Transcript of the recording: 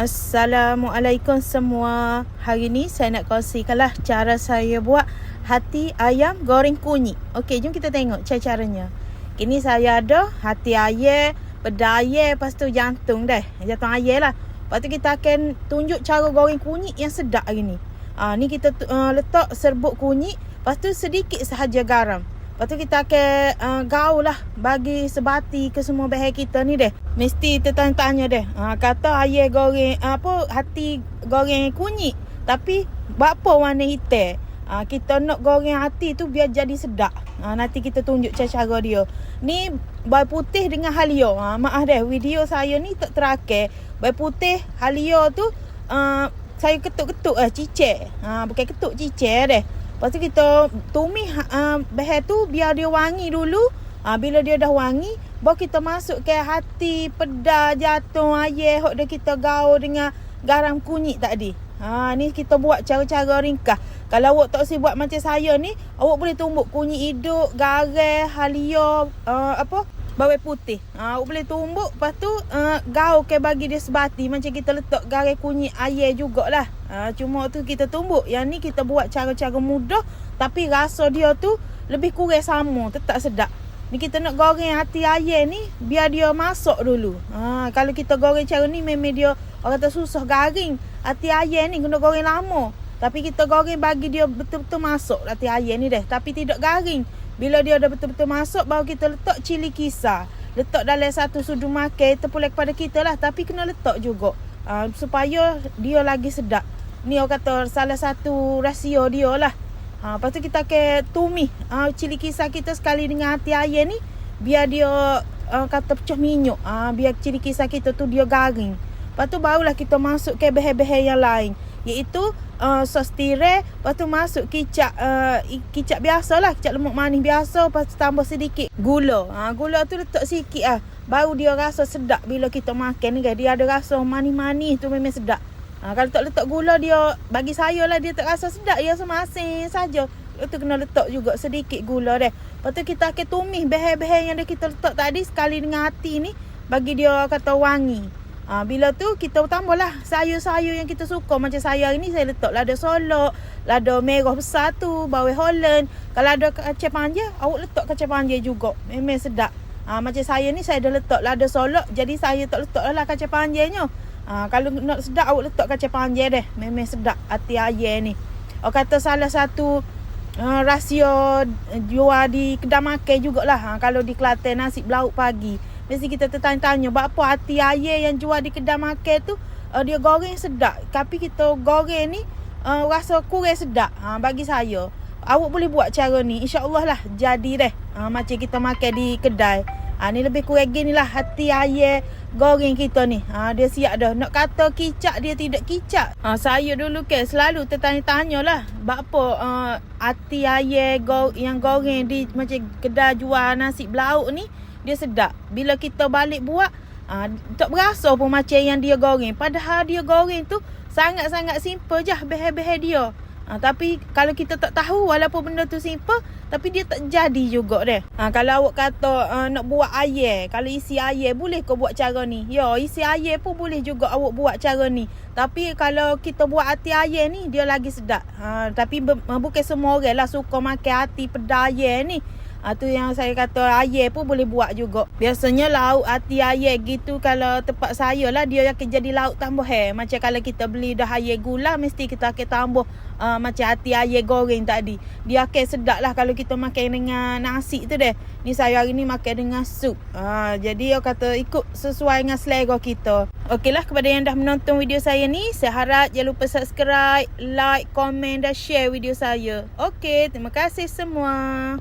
Assalamualaikum semua. Hari ni saya nak kongsikanlah cara saya buat hati ayam goreng kunyit. Okey, jom kita tengok cara-caranya. Kini saya ada hati ayam, peda ayam, lepas tu jantung dah. Jantung ayam lah. Lepas tu kita akan tunjuk cara goreng kunyit yang sedap hari ni. Ha, ni kita uh, letak serbuk kunyit, lepas tu sedikit sahaja garam. Lepas tu kita akan uh, gaul lah bagi sebati ke semua bahan kita ni deh. Mesti tertanya-tanya deh. Uh, kata ayah goreng uh, apa hati goreng kunyit. Tapi apa warna hitam? Uh, kita nak goreng hati tu biar jadi sedap. Uh, nanti kita tunjuk cara-cara dia. Ni bayi putih dengan halio. Uh, maaf deh video saya ni tak terakhir. Bayi putih halio tu uh, saya ketuk-ketuk lah cicek. Uh, bukan ketuk cicek deh. Lepas tu kita tumis uh, bahan tu biar dia wangi dulu. Uh, bila dia dah wangi, baru kita masuk ke hati, peda, jatuh, ayah. Hok dah kita gaul dengan garam kunyit tadi. Ha, ni kita buat cara-cara ringkas. Kalau awak tak buat macam saya ni, awak boleh tumbuk kunyit hidup, garam, halia, uh, apa, bawang putih. Ha, awak boleh tumbuk, lepas tu uh, gaul ke bagi dia sebati. Macam kita letak garam kunyit ayam jugalah. Ha, cuma tu kita tumbuk. Yang ni kita buat cara-cara mudah. Tapi rasa dia tu lebih kurang sama. Tetap sedap. Ni kita nak goreng hati ayam ni, biar dia masuk dulu. Ha, kalau kita goreng cara ni, memang dia orang kata susah garing. Hati ayam ni kena goreng lama. Tapi kita goreng bagi dia betul-betul masuk hati ayam ni deh. Tapi tidak garing. Bila dia dah betul-betul masuk, baru kita letak cili kisar. Letak dalam satu sudu makan, terpulai kepada kita lah. Tapi kena letak juga. Uh, supaya dia lagi sedap. Ni orang kata salah satu rasio dia lah. Ha, lepas tu kita akan tumis uh, cili kisar kita sekali dengan hati ayam ni. Biar dia uh, kata pecah minyak. Uh, biar cili kisar kita tu dia garing. Lepas tu barulah kita masuk ke bahan-bahan yang lain. Iaitu uh, sos tirai, lepas tu masuk kicap uh, kicap biasa lah, kicap lemak manis biasa, lepas tu tambah sedikit gula. Ha, gula tu letak sikit lah. Baru dia rasa sedap bila kita makan ni kan. Dia ada rasa manis-manis tu memang sedap. Ha, kalau tak letak gula dia, bagi saya lah dia tak rasa sedap. Ya semasin saja. Itu kena letak juga sedikit gula deh. Lepas tu kita akan tumis bahan-bahan yang dah kita letak tadi sekali dengan hati ni. Bagi dia kata wangi. Ha, bila tu kita tambahlah sayur-sayur yang kita suka. Macam saya hari ni saya letak lada solok, lada merah besar tu, bawang holland. Kalau ada kacang panjang, awak letak kacang panjang juga. Memang sedap. Ha, macam saya ni saya dah letak lada solok. Jadi saya tak letak lah kacang panjangnya. Ha, kalau nak sedap awak letak kacang panjang deh. Memang sedap hati ayam ni. Awak kata salah satu uh, rasio jual di kedai makan jugalah. Ha, kalau di Kelantan nasi belauk pagi. Mesti kita tertanya-tanya Buat apa hati ayam yang jual di kedai makan tu uh, Dia goreng sedap Tapi kita goreng ni uh, Rasa kurang sedap uh, Bagi saya Awak boleh buat cara ni InsyaAllah lah Jadi deh uh, Macam kita makan di kedai Ha, ni lebih kurang gini lah hati ayam goreng kita ni. Ha, dia siap dah. Nak kata kicap dia tidak kicap. Ha, saya dulu ke selalu tertanya-tanya lah. Apa uh, hati ayam go yang goreng di macam kedai jual nasi belauk ni dia sedap. Bila kita balik buat, uh, tak berasa pun macam yang dia goreng. Padahal dia goreng tu sangat-sangat simple je bahan-bahan dia. Ha, tapi kalau kita tak tahu walaupun benda tu simple tapi dia tak jadi juga deh. Ha, kalau awak kata uh, nak buat air, kalau isi air boleh kau buat cara ni? Ya, isi air pun boleh juga awak buat cara ni. Tapi kalau kita buat hati air ni dia lagi sedap. Ha, tapi bukan semua orang lah suka makan hati pedaya ni. Ha, tu yang saya kata ayam pun boleh buat juga. Biasanya lauk hati ayam gitu kalau tempat saya lah dia akan jadi lauk tambah hair. Macam kalau kita beli dah ayam gula mesti kita akan tambah uh, macam hati ayam goreng tadi. Dia akan sedap lah kalau kita makan dengan nasi tu deh. Ni saya hari ni makan dengan sup. Ha, jadi dia kata ikut sesuai dengan selera kita. Okeylah kepada yang dah menonton video saya ni. Saya harap jangan lupa subscribe, like, komen dan share video saya. Okey, terima kasih semua.